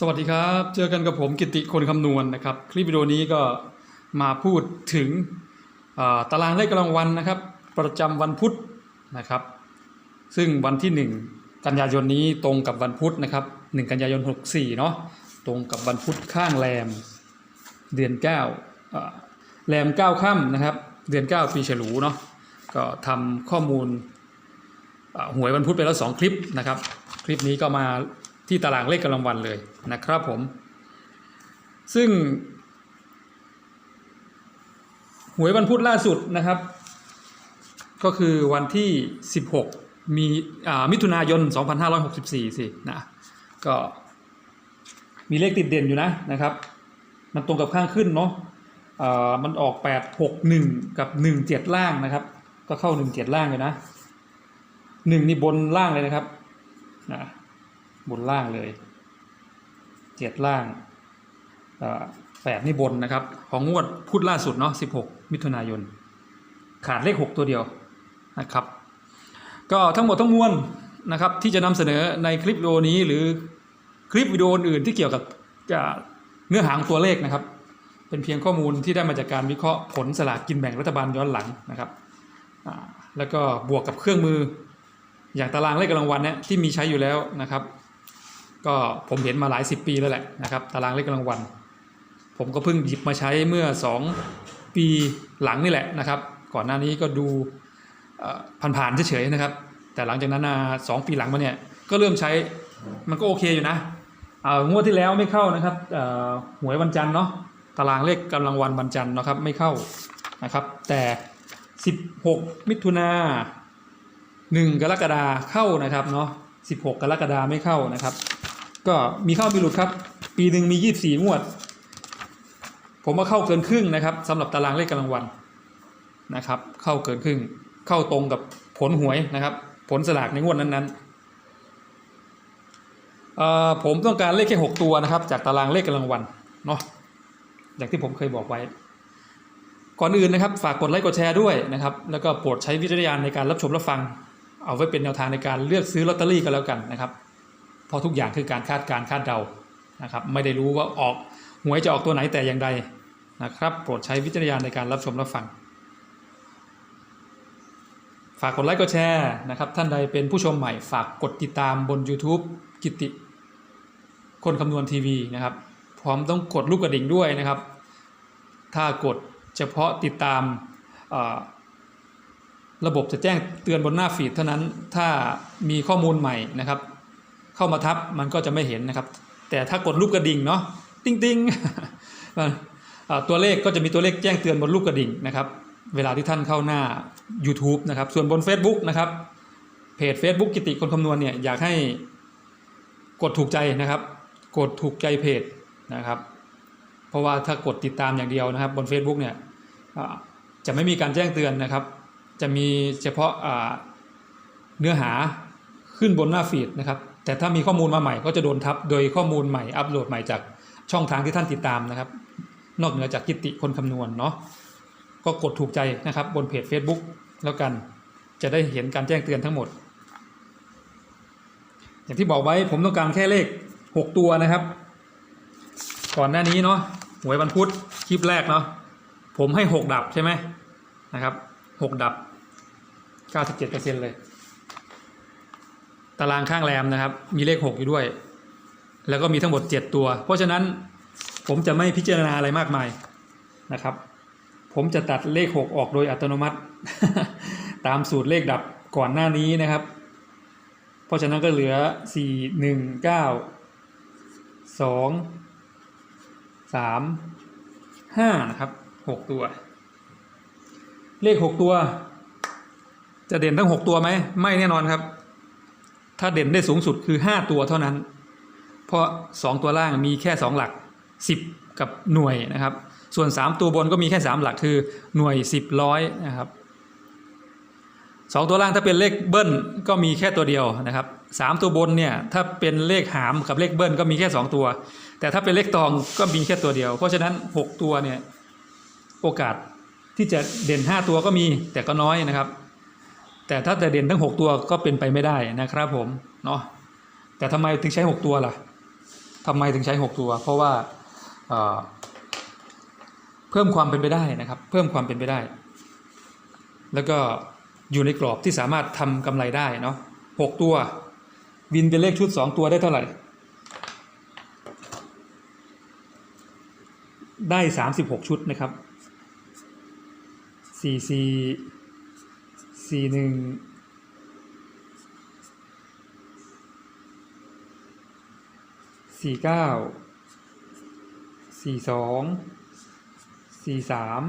สวัสดีครับ เจอกันกับผมกิติคนคำนวณนะครับ คลิปวิดีโอนี้ก็มาพูดถึงตารางเลขกำลังวันนะครับ ประจำวันพุธนะครับ ซึ่งวันที่ 1 กันยายนนี้ตรงกับวันพุธนะครับ 1 กันยายน 64 เนาะตรงกับวันพุธข้างแรม เดือน9อ่าแรม 9ค่ำนะครับ เดือน 9 ปีฉลูเนาะก็ทำข้อมูลหวยวันพุธไปแล้ว 2 คลิปนะครับ คลิปนี้ก็มา ที่ตารางเลขกำลังวันเลยนะครับผม ซึ่งหวยวันพุธล่าสุดนะครับ ก็คือวันที่ 16 มีมิถุนายน 2564 สินะก็มีเลขติดเด่นอยู่นะนะครับ มันตรงกับข้างขึ้นเนาะมันออก 8 6 1 กับ 1 7 ล่างนะครับ ก็เข้า 1 7 ล่างเลยนะ 1 นี่บนล่างเลยนะครับนะ บนล่างเลย7ล่างแปดนี่บนนะครับ ของงวดพุธล่าสุดเนาะ16มิถุนายน ขาดเลข6ตัวเดียวนะครับ ก็ทั้งหมดทั้งมวลนะครับ ที่จะนำเสนอในคลิปวิดีโอนี้หรือคลิปวิดีโออื่นที่เกี่ยวกับจะเนื้อหาของตัวเลขนะครับ เป็นเพียงข้อมูลที่ได้มาจากการวิเคราะห์ผลสลากกินแบ่งรัฐบาลย้อนหลังนะครับแล้วก็บวกกับเครื่องมือ อย่างตารางเลขกำลังวันเนี่ยที่มีใช้อยู่แล้วนะครับ ก็ผมเห็นมาหลายสิบปีแล้วแหละนะครับตารางเลขกำลังวัน ผมก็เพิ่งหยิบมาใช้เมื่อ 2 ปีหลังนี่แหละนะครับ ก่อนหน้านี้ก็ดูผ่านๆเฉยๆนะครับ แต่หลังจากนั้นสองปีหลังมาเนี่ยก็เริ่มใช้มันก็โอเคอยู่นะเอ่องวดที่แล้วไม่เข้านะครับหวยวันจันทร์เนาะตารางเลขกำลังวันวันจันทร์นะครับไม่เข้านะครับแต่ 16 มิถุนา1กรกฎาเข้านะครับเนาะ16 กรกฎาไม่เข้านะครับ ก็มีเข้ามีหลุดครับ ปีหนึ่งมี24งวด ผมว่าเข้าเกินครึ่งนะครับสำหรับตารางเลขกำลังวันนะครับ เข้าเกินครึ่ง เข้าตรงกับผลหวยนะครับ ผลสลากในงวดนั้นๆผมต้องการเลขแค่หกตัวนะครับ จากตารางเลขกำลังวันเนาะอย่างที่ผมเคยบอกไว้ ก่อนอื่นนะครับ ฝากกดไลค์กดแชร์ด้วยนะครับ แล้วก็โปรดใช้วิจารณญาณในการรับชมรับฟัง เอาไว้เป็นแนวทางในการเลือกซื้อลอตเตอรี่ก็แล้วกันนะครับ เพราะทุกอย่างคือการคาดการคาดเดานะครับไม่ได้รู้ว่าออกหวยจะออกตัวไหนแต่อย่างใดนะครับ โปรดใช้วิจารณญาณในการรับชมรับฟัง ฝากกดไลค์กดแชร์นะครับ ท่านใดเป็นผู้ชมใหม่ฝากกดติดตามบน YouTube กิติ คนคำนวณทีวีนะครับ พร้อมต้องกดลูกกระดิ่งด้วยนะครับ ถ้ากดเฉพาะติดตามระบบจะแจ้งเตือนบนหน้าฟีดเท่านั้นถ้ามีข้อมูลใหม่นะครับ เข้ามาทับมันก็จะไม่เห็นนะครับ แต่ถ้ากดรูปกระดิ่งเนาะติ้งติ้งตัวเลขก็จะมีตัวเลขแจ้งเตือนบนรูปกระดิ่งนะครับ เวลาที่ท่านเข้าหน้า YouTube นะครับ ส่วนบน Facebook นะครับเพจ Facebook กิติคนคำนวณเนี่ยอยากให้กดถูกใจนะครับ กดถูกใจเพจนะครับ เพราะว่าถ้ากดติดตามอย่างเดียวนะครับ บน Facebook เนี่ยจะไม่มีการแจ้งเตือนนะครับ จะมีเฉพาะเนื้อหาขึ้นบนหน้าฟีดนะครับ แต่ถ้ามีข้อมูลมาใหม่ก็จะโดนทับโดยข้อมูลใหม่อัปโหลดใหม่จากช่องทางที่ท่านติดตามนะครับ นอกเหนือจากกิติคนคำนวณเนาะก็กดถูกใจนะครับบนเพจ Facebook แล้วกันจะได้เห็นการแจ้งเตือนทั้งหมด อย่างที่บอกไว้ผมต้องการแค่เลข 6 ตัวนะครับ ก่อนหน้านี้เนาะหวยวันพุธคลิปแรกเนาะผมให้ 6 ดับใช่ไหมนะครับ 6 ดับ 97%เลย ตารางข้างแรมนะครับ มีเลข 6 อยู่ด้วย แล้วก็มีทั้งหมด 7 ตัว เพราะฉะนั้นผมจะไม่พิจารณาอะไรมากมายนะครับ ผมจะตัดเลข 6 ออกโดยอัตโนมัติ ตามสูตรเลขดับก่อนหน้านี้นะครับ เพราะฉะนั้นก็เหลือ 4 1 9 2 3 5นะครับ 6 ตัว เลข 6 ตัว จะเด่นทั้ง 6 ตัวไหม ไม่แน่นอนครับ ถ้าเด่นได้สูงสุดคือ 5 ตัวเท่านั้น เพราะ 2 ตัวล่างมีแค่ 2 หลัก 10 กับหน่วยนะครับ ส่วน 3 ตัวบนก็มีแค่ 3 หลักคือหน่วย 10ร้อยนะครับ2ตัวล่างถ้าเป็นเลขเบิ้ลก็มีแค่ตัวเดียวนะครับ3ตัวบนเนี่ยถ้าเป็นเลขหามกับเลขเบิ้ลก็มีแค่2ตัว แต่ถ้าเป็นเลขตองก็มีแค่ตัวเดียว เพราะฉะนั้น6ตัวเนี่ยโอกาสที่จะเด่น5ตัวก็มีแต่ก็น้อยนะครับ แต่ถ้าจะเด่นทั้ง 6 ตัวก็เป็นไปไม่ได้นะครับผมเนาะแต่ทำไมถึงใช้ 6 ตัวล่ะทำไมถึงใช้ 6 ตัว เพราะว่าเเพิ่มความเป็นไปได้นะครับ เพิ่มความเป็นไปได้ แล้วก็อยู่ในกรอบที่สามารถทำกำไรได้เนาะหกตัว วินเป็นเลขชุด 2 ตัวได้เท่าไหร่ ได้ 36 ชุดนะครับสี่สี่ สี่หนึ่งสี่เก้าสี่สองสี่สาม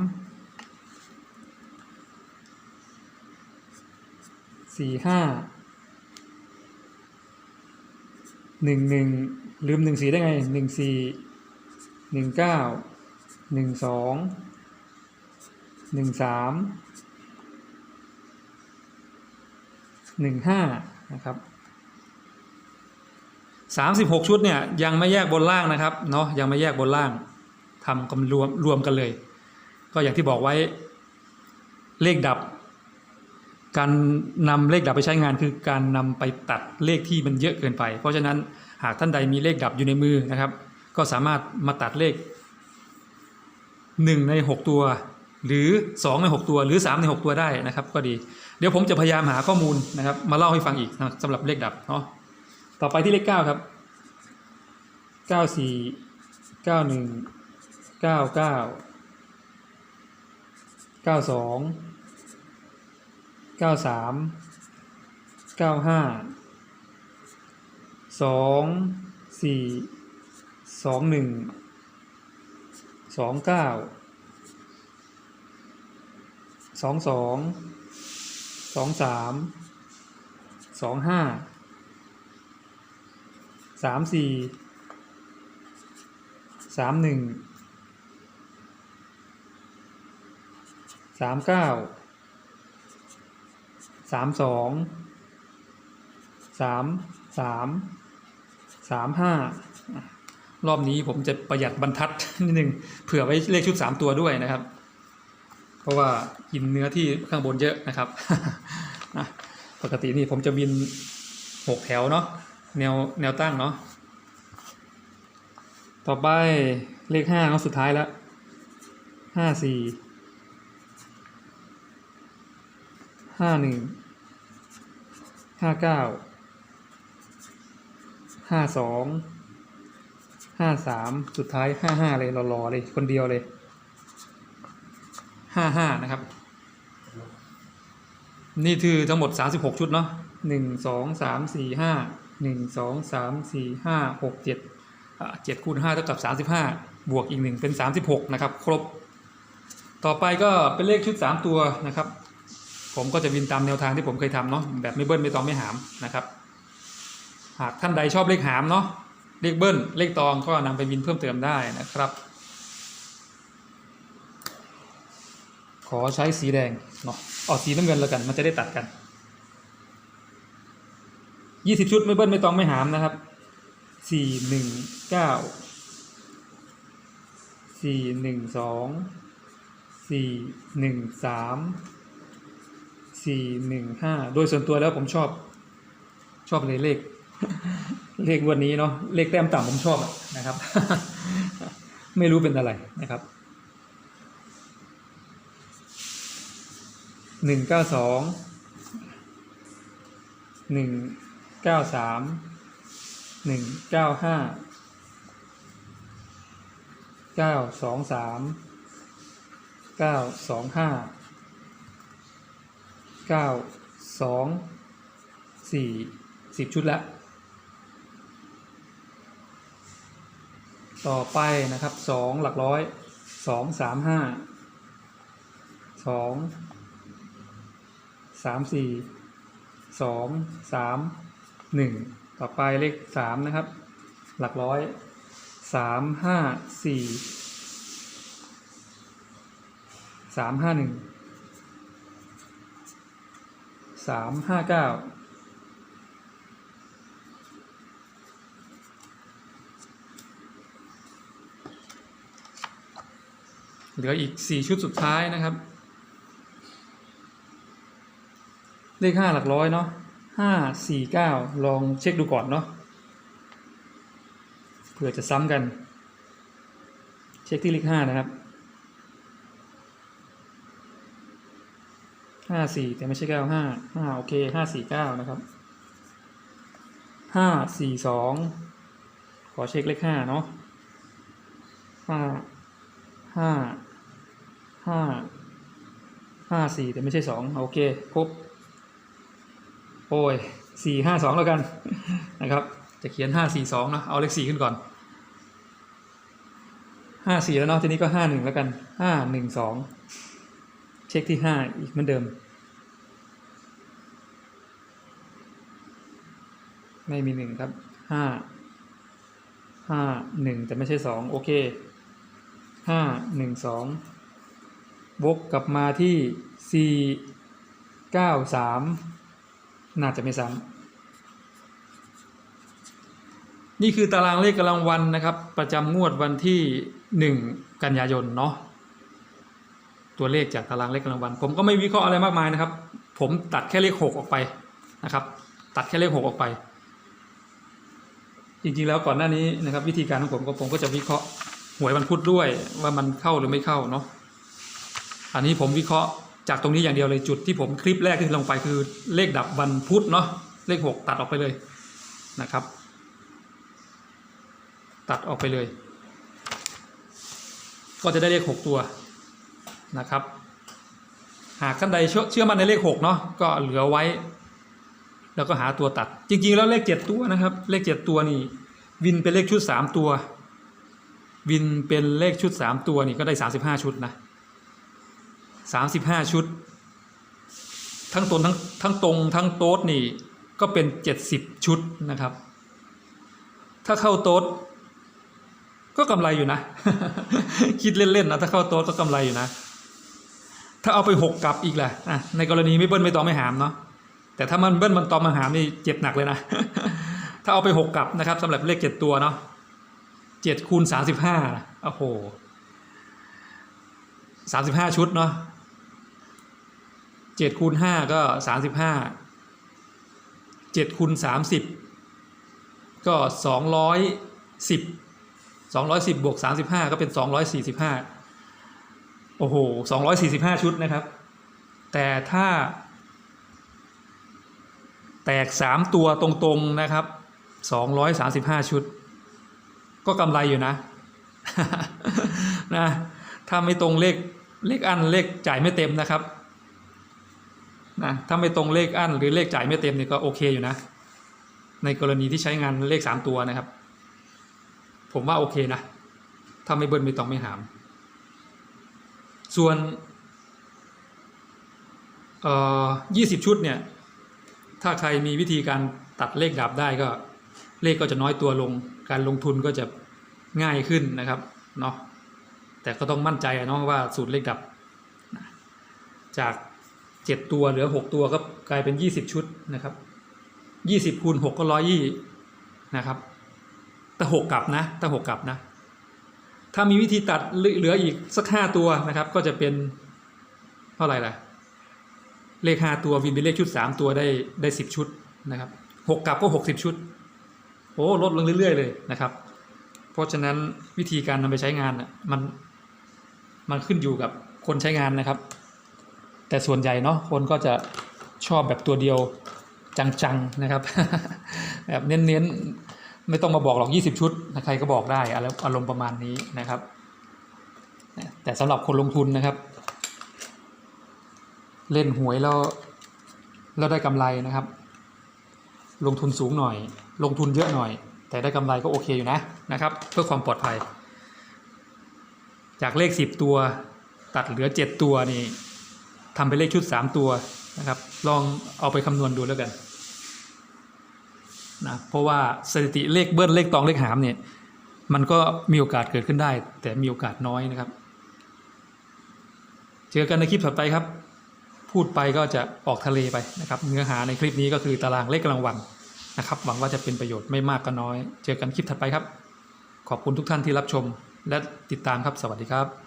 สี่ห้าหนึ่งหนึ่งลืมหนึ่งสี่ได้ไงหนึ่งสี่หนึ่งเก้าหนึ่งสองหนึ่งสาม หนึ่งห้านะครับสามสิบหกชุดเนี่ยยังไม่แยกบนล่างนะครับเนาะยังไม่แยกบนล่างทำกันรวมรวมกันเลย ก็อย่างที่บอกไว้เลขดับ การนำเลขดับไปใช้งานคือการนำไปตัดเลขที่มันเยอะเกินไป เพราะฉะนั้นหากท่านใดมีเลขดับอยู่ในมือนะครับ ก็สามารถมาตัดเลข 1 ใน 6 ตัว หรือ 2 ใน 6 ตัว หรือ 3 ใน 6 ตัวได้นะครับ ก็ดี เดี๋ยวผมจะพยายามหาข้อมูลนะครับ มาเล่าให้ฟังอีกนะสำหรับเลขดับเนาะต่อไปที่เลข9ครับ94 91 99 92 93 95 2 4 21สองเก้าสองสองสองส องสามสองห้าสามสี่สามหนึ่งสามเก้าสามสองสามสามสามห้ารอบนี้ผมจะประหยัดบรรทัดนิดนึงเผื่อไว้เลขชุด3ตัวด้วยนะครับ เพราะว่ากินเนื้อที่ข้างบนเยอะนะครับปกตินี่ผมจะบิน6แถวเนาะแนวแนวตั้งเนาะต่อไปเลข5เนาะสุดท้ายแล้วห้าสี่ห้าหนึ่งห้าเก้าห้าสองห้าสามสุดท้ายห้าห้าเลยรอๆเลยคนเดียวเลย ห้าห้านะครับ นี่คือทั้งหมดสามสิบหกชุดเนาะหนึ่งสองสามสี่ห้าหนึ่งสองสามสี่ห้าหกเจ็ดเจ็ดคูณห้าเท่ากับสามสิบห้าบวกอีกหนึ่งเป็นสามสิบหกนะครับ ครบ ต่อไปก็เป็นเลขชุดสามตัวนะครับ ผมก็จะบินตามแนวทางที่ผมเคยทำเนาะแบบไม่เบิ้ลไม่ตองไม่หามนะครับ หากท่านใดชอบเลขหามเนาะเลขเบิ้ลเลขตองก็นำไปบินเพิ่มเติมได้นะครับ ขอใช้สีแดงเนาะออกสีน้ำเงินแล้วกัน มันจะได้ตัดกันยี่สิบชุดไม่เบิ้ลไม่ตองไม่หามนะครับสี่หนึ่งเก้าสี่หนึ่งสองสี่หนึ่งสามสี่หนึ่งห้าโดยส่วนตัวแล้วผมชอบ ชอบเลยเลข เลขวันนี้เนาะเลขแต้มต่ำผมชอบนะครับ ไม่รู้เป็นอะไรนะครับ หนึ่งเก้าสองหนึ่งเก้าสามหนึ่งเก้าห้าเก้าสองสามเก้าสองห้าเก้าสองสี่สิบชุดละ ต่อไปนะครับสองหลักร้อยสองสามห้าสอง สามสี่สองสามหนึ่งต่อไปเลขสามนะครับ หลักร้อยสามห้าสี่สามห้าหนึ่งสามห้าเก้าเหลืออีกสี่ชุดสุดท้ายนะครับ เลขห้าหลักร้อยเนาะห้าสี่เก้าลองเช็คดูก่อนเนาะเผื่อจะซ้ำกัน เช็คที่เลขห้านะครับห้าสี่แต่ไม่ใช่เก้าห้าห้าโอเคห้าสี่เก้านะครับห้าสี่สองขอเช็คเลขห้าเนาะห้าห้าห้าห้าสี่แต่ไม่ใช่สองโอเคครบ โอ้ยสี่ห้าสองแล้วกันนะครับ จะเขียนห้าสี่สองนะเอาเลขสี่ขึ้นก่อนห้าสี่แล้วเนาะทีนี้ก็ห้าหนึ่งแล้วกันห้าหนึ่งสองเช็คที่ห้าอีกเหมือนเดิม ไม่มีหนึ่งครับห้าห้าหนึ่งแต่ไม่ใช่สองโอเคห้าหนึ่งสองวกกลับมาที่สี่เก้าสาม น่าจะไม่ซ้ำนี่คือตารางเลขกำลังวันนะครับ ประจำงวดวันที่หนึ่งกันยายนเนาะตัวเลขจากตารางเลขกำลังวัน ผมก็ไม่วิเคราะห์อะไรมากมายนะครับ ผมตัดแค่เลขหกออกไปนะครับ ตัดแค่เลขหกออกไป จริงๆแล้วก่อนหน้านี้นะครับ วิธีการของผมก็ผมก็จะวิเคราะห์หวยวันพุธด้วยว่ามันเข้าหรือไม่เข้าเนาะอันนี้ผมวิเคราะห์ จากตรงนี้อย่างเดียวเลยจุดที่ผมคลิปแรกที่ลงไปคือเลขดับวันพุธเนาะเลขหกตัดออกไปเลยนะครับ ตัดออกไปเลย ก็จะได้เลขหกตัวนะครับ หากท่านใดเชื่อมั่นในเลขหกเนาะก็เหลือไว้ แล้วก็หาตัวตัด จริงๆ แล้วเลขเจ็ดตัวนะครับ เลขเจ็ดตัวนี่ วินเป็นเลขชุดสามตัว วินเป็นเลขชุดสามตัวนี่ก็ได้สามสิบห้าชุดนะ สามสิบห้าชุด ทั้งตนทั้งทั้งตรงทั้งโต๊ดนี่ก็เป็นเจ็ดสิบชุดนะครับ ถ้าเข้าโต๊ดก็กำไรอยู่นะ คิดเล่นๆนะถ้าเข้าโต๊ดก็กำไรอยู่นะ ถ้าเอาไปหกกลับอีกแหละะในกรณีไม่เบิ้ลไม่ตอไม่หามเนาะแต่ถ้ามันเบิ้ลมันตอมมาหามนี่เจ็บหนักเลยนะ ถ้าเอาไปหกกลับนะครับสำหรับเลขเจ็ดตัวเนาะเจ็ดคูณสามสิบห้าโอ้โหสามสิบห้าชุดเนาะ เจ็ดคูณห้าก็สามสิบห้าเจ็ดคูณสามสิบก็สองร้อยสิบสองร้อยสิบบวกสามสิบห้าก็เป็นสองร้อยสี่สิบห้าโอ้โหสองร้อยสี่สิบห้าชุดนะครับ แต่ถ้า แตกสามตัวตรงๆนะครับสองร้อยสามสิบห้าชุด ก็กำไรอยู่นะนะ ถ้าไม่ตรงเลขเลขอันเลขจ่ายไม่เต็มนะครับ นะถ้าไม่ตรงเลขอันหรือเลขจ่ายไม่เต็มเนี่ยก็โอเคอยู่นะ ในกรณีที่ใช้งานเลขสามตัวนะครับ ผมว่าโอเคนะ ถ้าไม่เบิ้ลไม่ต้องไม่หาม ส่วนเอ่อยี่สิบชุดเนี่ย ถ้าใครมีวิธีการตัดเลขดับได้ก็เลขก็จะน้อยตัวลง การลงทุนก็จะง่ายขึ้นนะครับเนาะแต่ก็ต้องมั่นใจเนาะว่าสูตรเลขดับจาก 7ตัวเหลือ6ตัวก็กลายเป็น20ชุดนะครับ20คูณ6ก็ร้อยยี่นะครับแต่หกกลับนะแต่หกกลับนะ ถ้ามีวิธีตัดเหลืออีกสักห้าตัวนะครับ ก็จะเป็นเท่าไหร่ล่ะเลขห้าตัววินเป็นเลขชุดสามตัวได้ได้สิบชุดนะครับหกกลับก็หกสิบชุดโอ้ลดลงเรื่อย ๆ เลยนะครับ เพราะฉะนั้นวิธีการนำไปใช้งานมันมันขึ้นอยู่กับคนใช้งานนะครับ แต่ส่วนใหญ่เนาะคนก็จะชอบแบบตัวเดียวจังๆนะครับ แบบเน้นๆ ไม่ต้องมาบอกหรอก 20 ชุดใครก็บอกได้อารมณ์อารมณ์ประมาณนี้นะครับ แต่สำหรับคนลงทุนนะครับ เล่นหวยแล้วแล้วได้กำไรนะครับ ลงทุนสูงหน่อย ลงทุนเยอะหน่อย แต่ได้กำไรก็โอเคอยู่นะนะครับ เพื่อความปลอดภัย จากเลข 10 ตัว ตัดเหลือ 7 ตัวนี่ ทำเป็นเลขชุด 3 ตัวนะครับ ลองเอาไปคำนวณดูแล้วกันนะเพราะว่าสถิติเลขเบิ้ลเลขตองเลขหามเนี่ยมันก็มีโอกาสเกิดขึ้นได้ แต่มีโอกาสน้อยนะครับ เจอกันในคลิปถัดไปครับ พูดไปก็จะออกทะเลไปนะครับ เนื้อหาในคลิปนี้ก็คือตารางเลขกำลังวันนะครับ หวังว่าจะเป็นประโยชน์ไม่มากก็น้อย เจอกันคลิปถัดไปครับ ขอบคุณทุกท่านที่รับชมและติดตามครับ สวัสดีครับ